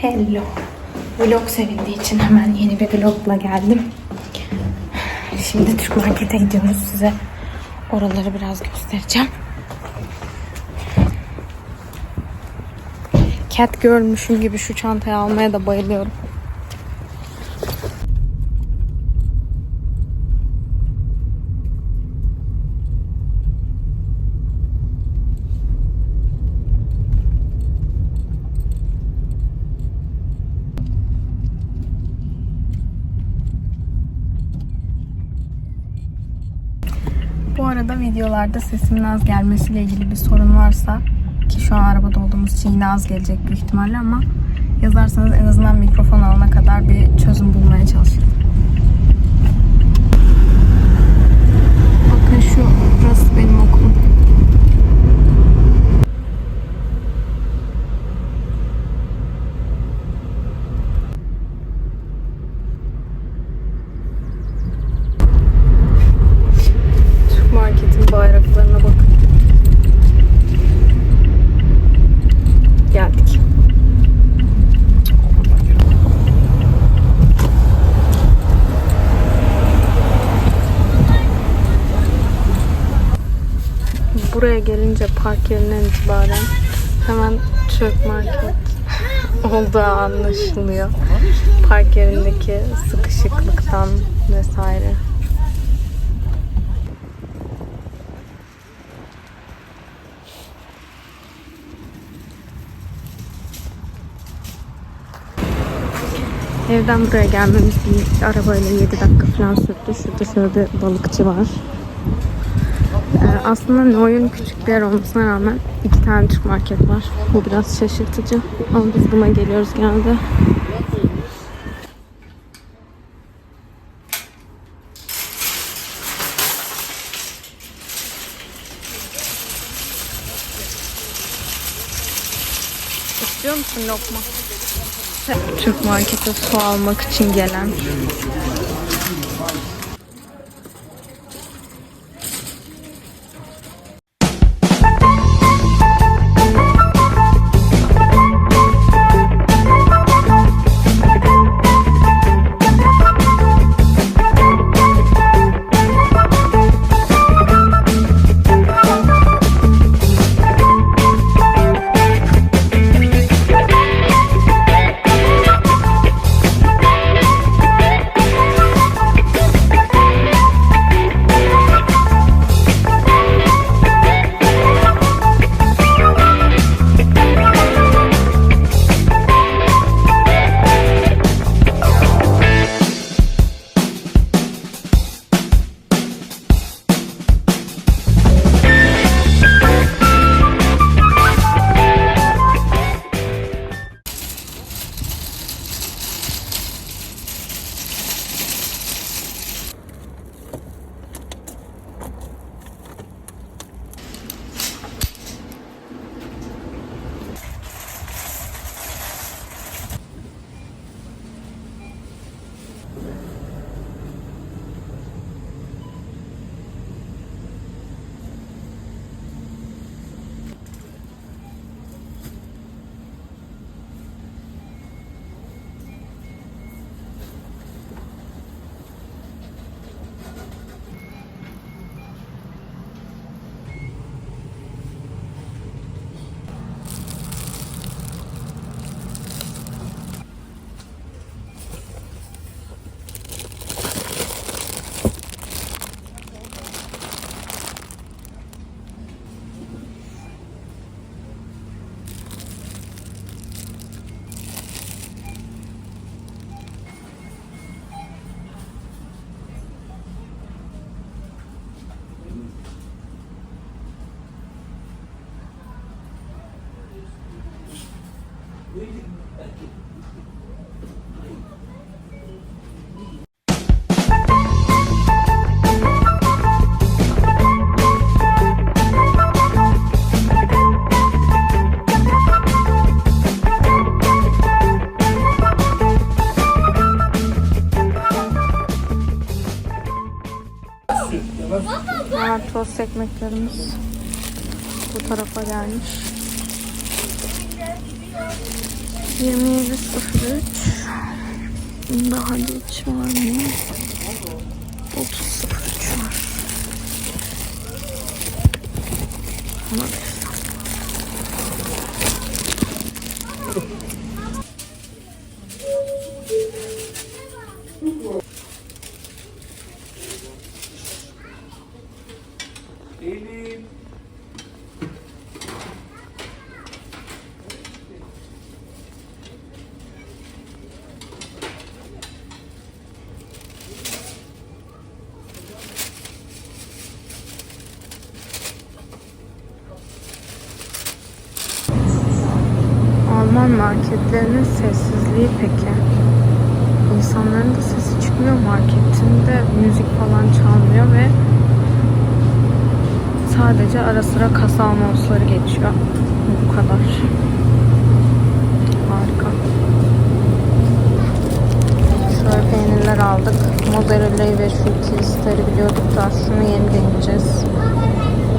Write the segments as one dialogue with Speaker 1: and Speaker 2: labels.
Speaker 1: Hello. Vlog sevindiği için hemen yeni bir vlogla geldim. Şimdi Türk Market'e gidiyoruz size. Oraları biraz göstereceğim. Cat görmüşüm gibi şu çantayı almaya da bayılıyorum. Bu arada videolarda sesimin az gelmesiyle ilgili bir sorun varsa ki şu an arabada olduğumuz için yine az gelecek büyük ihtimalle ama yazarsanız en azından mikrofon alana kadar bir çözüm bulmaya çalışın. Park yerinden itibaren hemen Türk market olduğu anlaşılıyor. Park yerindeki sıkışıklıktan vesaire. Evden buraya gelmemiz bir arabayla 7 dakika falan sürdü. Şurada şöyle balıkçı var. Aslında Neu'un küçük bir yer olmasına rağmen iki tane Türk market var. Bu biraz şaşırtıcı. Ama biz buna geliyoruz genelde. İstiyor musun lokma? Türk markete su almak için gelen. Tost ekmeklerimiz bu tarafa gelmiş. 27.03 Daha geç var mı? 30.03 var. Olabilir. Marketlerinin sessizliği peki. İnsanların da sesi çıkmıyor marketinde müzik falan çalmıyor ve sadece ara sıra kasa anonsları geçiyor. Bu kadar. Harika. Şöyle peynirler aldık. Mozzarella'yı ve şu twister'i biliyorduk da şunu yeni deneyeceğiz.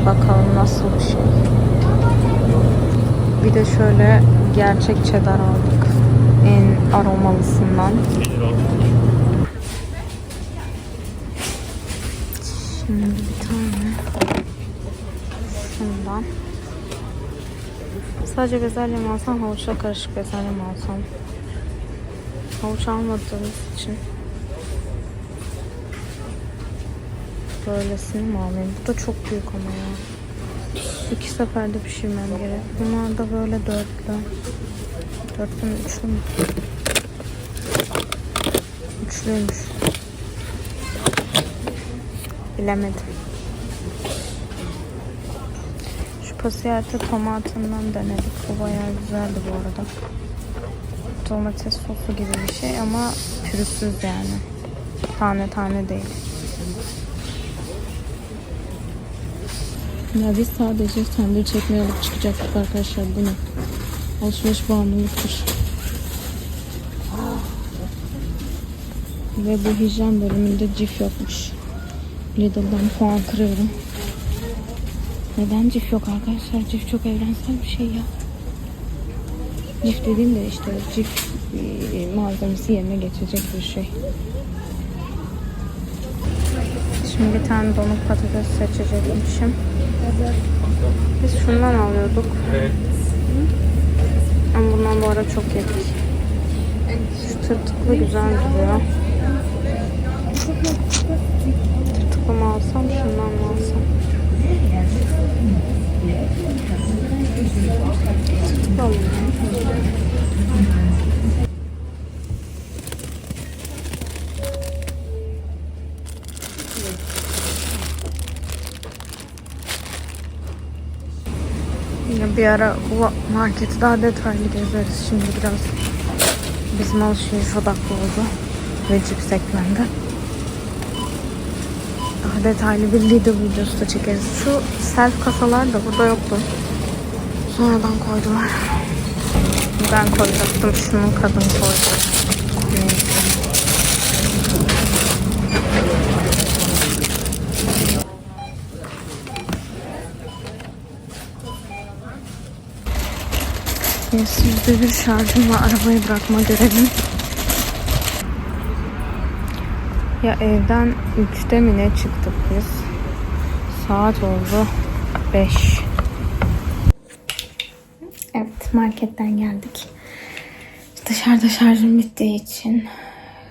Speaker 1: Bakalım nasıl bir şey. Bir de şöyle gerçek cheddar aldık. En aromalısından. Şimdi bir tane şundan. Sadece bezelye mi alsam, havuçla karışık bezelye mi alsam? Havuç almadığımız için böylesini mi alayım? Bu da çok büyük ama ya. İki seferde pişirmem gerek. Bunlar da böyle dörtlü. Dörtlü mü üçlü mü? Üçlüymüş. Bilemedim. Şu pasiyerte tomatından denedik. Bu bayağı güzeldi bu arada. Domates sosu gibi bir şey ama pürüzsüz yani. Tane tane değil. Ya biz sadece sandviç çekmeye alıp çıkacaktık arkadaşlar. Bu ne? Alışveriş bağımlılıktır. Ve bu hijyen bölümünde cif yokmuş. Lidl'dan puan kırıyorum. Neden cif yok arkadaşlar? Cif çok evrensel bir şey ya. Cif dediğim de işte cif e, malzemesi yerine geçecek bir şey. Şimdi bir tane donuk patates seçecekmişim. Biz şundan alıyorduk. Ama bundan bu ara çok yedik. Şu tırtıklı güzel duruyor. Tırtıklı mı alsam, şundan mı alsam? Tırtıklı alayım. Yine bir ara bu marketi daha detaylı gezeriz. Şimdi biraz bizim alışveriş odaklı oldu. Ve cips eklendi. Daha detaylı bir Lidl videosu da çekeriz. Şu self kasalar da burada yoktu. Sonradan koydular. Ben koyacaktım. Şunu kadın koydu. Neyse. Yes, yüzde bir şarjım var. Arabayı bırakma görevim. Ya evden 3'te mi ne çıktık biz? Saat oldu 5. Evet marketten geldik. Dışarıda şarjım bittiği için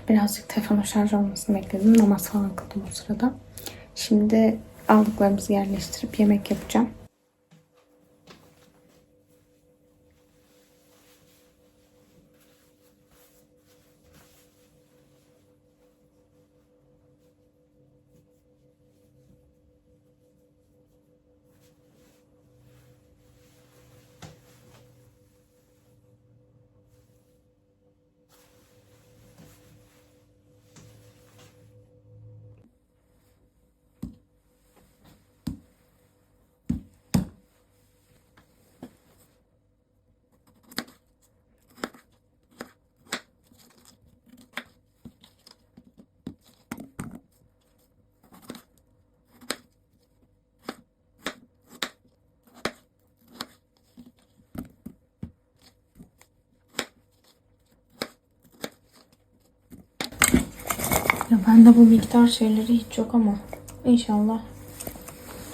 Speaker 1: birazcık telefonu şarj olmasını bekledim. Namaz falan kıldım o sırada. Şimdi aldıklarımızı yerleştirip yemek yapacağım. Ya bende bu miktar şeyleri hiç yok ama inşallah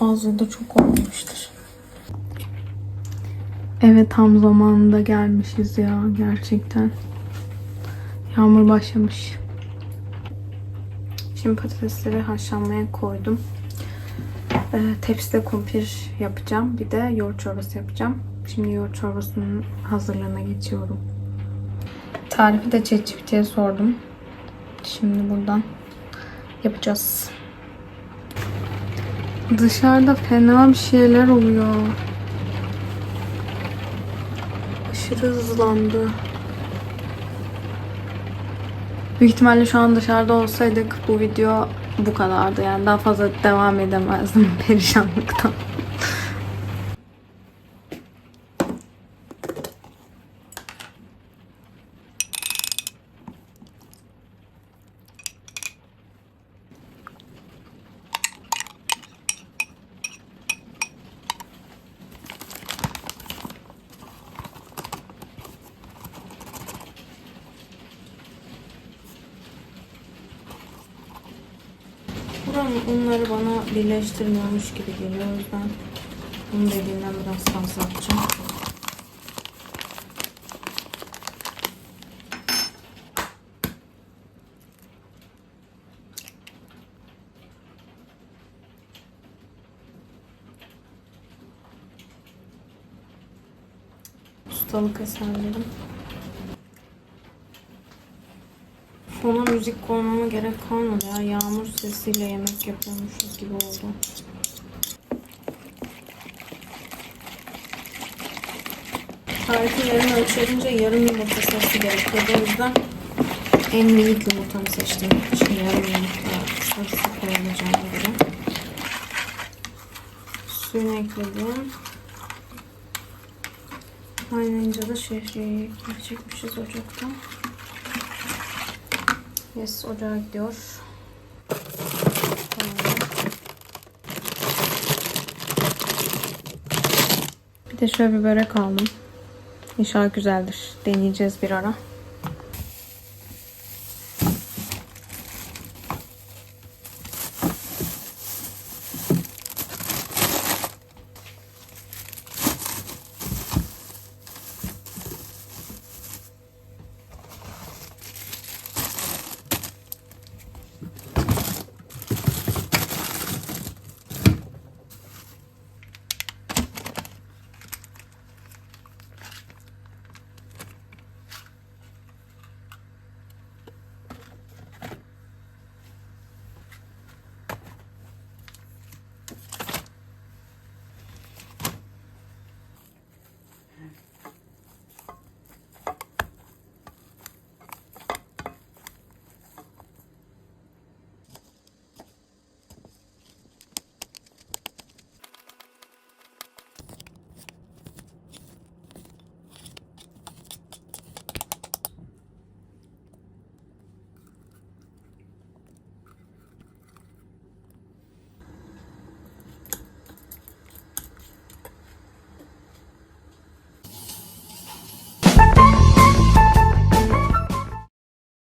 Speaker 1: az ya da çok olmamıştır. Evet tam zamanında gelmişiz ya gerçekten. Yağmur başlamış. Şimdi patatesleri haşlanmaya koydum. Ee, tepside kumpir yapacağım. Bir de yoğurt çorbası yapacağım. Şimdi yoğurt çorbasının hazırlığına geçiyorum. Tarifi de ChatGPT'ye sordum. Şimdi buradan yapacağız. Dışarıda fena bir şeyler oluyor. Aşırı hızlandı. Büyük ihtimalle şu an dışarıda olsaydık bu video bu kadardı. Yani daha fazla devam edemezdim perişanlıktan. Buranın unları bana birleştirmiyormuş gibi geliyor. O yüzden bunun dediğinden biraz fazla atacağım. Ustalık eserlerim. Fona müzik koymama gerek kalmadı ya. Yağmur sesiyle yemek yapıyormuşuz gibi oldu. Tarifi yarım ölçerince yarım yumurta sesi gerekiyordu. O yüzden en minik yumurtamı seçtim. Şimdi yarım yumurta sarısı koyacağım buraya. Suyunu ekledim. Kaynayınca da şehriyeyi ekleyecekmişiz ocakta. Yes, ocağa gidiyor. Bir de şöyle bir börek aldım. İnşallah güzeldir. Deneyeceğiz bir ara.